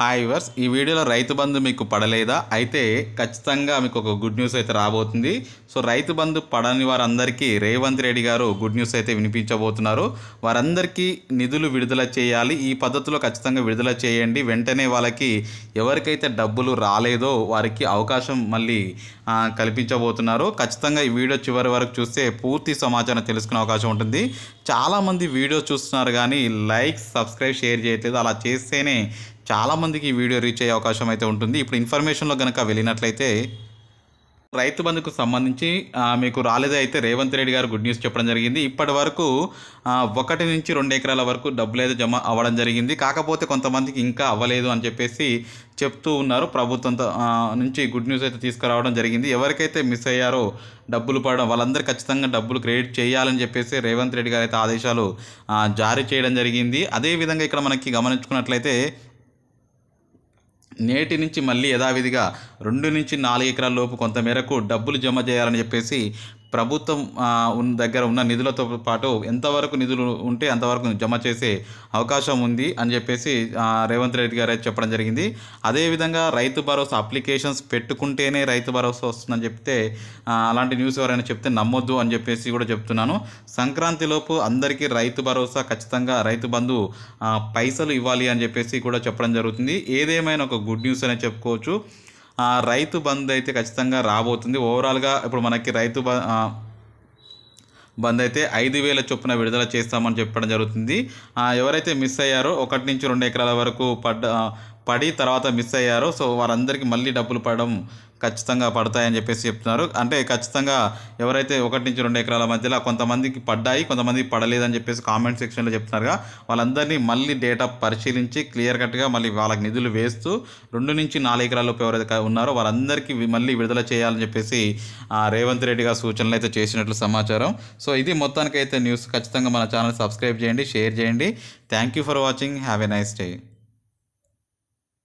Hi verse ఈ వీడియోలో రైతు బంధు మీకు పడలేదా? అయితే ఖచ్చితంగా మీకు ఒక గుడ్ న్యూస్ అయితే రాబోతుంది. సో రైతు బంధు పడని వారందరికీ రేవంత్ రెడ్డి గారు గుడ్ న్యూస్ అయితే వినిపించబోతున్నారు. వారందరికీ నిధులు విడుదల చేయాలి. ఈ పద్ధతిలో ఖచ్చితంగా విడుదల చేయండి. వెంటనే వాళ్ళకి ఎవరికైతే డబ్బులు రాలేదో వారికి అవకాశం మళ్ళీ కల్పించబోతున్నారు. ఖచ్చితంగా ఈ వీడియో చివరి వరకు చూస్తే పూర్తి సమాచారం తెలుసుకునే అవకాశం ఉంటుంది. చాలామంది వీడియో చూస్తున్నారు కానీ లైక్ సబ్స్క్రైబ్ షేర్ చేయట్లేదు. అలా చేస్తేనే చాలామందికి ఈ వీడియో రీచ్ అయ్యే అవకాశం అయితే ఉంటుంది. ఇప్పుడు ఇన్ఫర్మేషన్లో కనుక వెళ్ళినట్లయితే రైతు బంధుకు సంబంధించి మీకు రాలేదే అయితే రేవంత్ రెడ్డి గారు గుడ్ న్యూస్ చెప్పడం జరిగింది. ఇప్పటి వరకు ఒకటి నుంచి రెండు ఎకరాల వరకు డబ్బులు అయితే జమ అవ్వడం జరిగింది. కాకపోతే కొంతమందికి ఇంకా అవ్వలేదు అని చెప్పేసి చెప్తూ ఉన్నారు. ప్రభుత్వం నుంచి గుడ్ న్యూస్ అయితే తీసుకురావడం జరిగింది. ఎవరికైతే మిస్ అయ్యారో డబ్బులు పడడం వాళ్ళందరూ ఖచ్చితంగా డబ్బులు క్రెడిట్ చేయాలని చెప్పేసి రేవంత్ రెడ్డి గారు అయితే ఆదేశాలు జారీ చేయడం జరిగింది. అదేవిధంగా ఇక్కడ మనకి గమనించుకున్నట్లయితే నేటి నుంచి మళ్ళీ యథావిధిగా రెండు నుంచి నాలుగు ఎకరాల లోపు కొంతమేరకు డబ్బులు జమ చేయాలని చెప్పేసి ప్రభుత్వం ఉన్న దగ్గర ఉన్న నిధులతో పాటు ఎంతవరకు నిధులు ఉంటే అంతవరకు జమ చేసే అవకాశం ఉంది అని చెప్పేసి రేవంత్ రెడ్డి గారు చెప్పడం జరిగింది. అదేవిధంగా రైతు భరోసా అప్లికేషన్స్ పెట్టుకుంటేనే రైతు భరోసా వస్తుందని చెప్తే అలాంటి న్యూస్ ఎవరైనా చెప్తే నమ్మొద్దు అని చెప్పేసి కూడా చెప్తున్నాను. సంక్రాంతిలోపు అందరికీ రైతు భరోసా ఖచ్చితంగా రైతు బంధు పైసలు ఇవ్వాలి అని చెప్పేసి కూడా చెప్పడం జరుగుతుంది. ఏదేమైనా ఒక గుడ్ న్యూస్ అనే చెప్పుకోవచ్చు. రైతు బంద్ అయితే ఖచ్చితంగా రాబోతుంది. ఓవరాల్గా ఇప్పుడు మనకి రైతు బ బంద్ అయితే ఐదు వేల చొప్పున విడుదల చేస్తామని చెప్పడం జరుగుతుంది. ఎవరైతే మిస్ అయ్యారో ఒకటి నుంచి రెండు ఎకరాల వరకు పడ్డ పడి తర్వాత మిస్ అయ్యారో. సో వారందరికీ మళ్ళీ డబ్బులు పడడం ఖచ్చితంగా పడతాయని చెప్పేసి చెప్తున్నారు. అంటే ఖచ్చితంగా ఎవరైతే ఒకటి నుంచి రెండు ఎకరాల మధ్యలో కొంతమందికి పడ్డాయి కొంతమందికి పడలేదని చెప్పేసి కామెంట్ సెక్షన్లో చెప్తున్నారుగా. వాళ్ళందరినీ మళ్ళీ డేటా పరిశీలించి క్లియర్ కట్గా మళ్ళీ వాళ్ళకి నిధులు వేస్తూ రెండు నుంచి నాలుగు ఎకరాలలోపు ఎవరైతే ఉన్నారో వాళ్ళందరికీ మళ్ళీ విడుదల చేయాలని చెప్పేసి రేవంత్ రెడ్డి గారు సూచనలు అయితే చేసినట్లు సమాచారం. సో ఇది మొత్తానికైతే న్యూస్ ఖచ్చితంగా మన ఛానల్ సబ్స్క్రైబ్ చేయండి షేర్ చేయండి. Thank you for watching have a nice day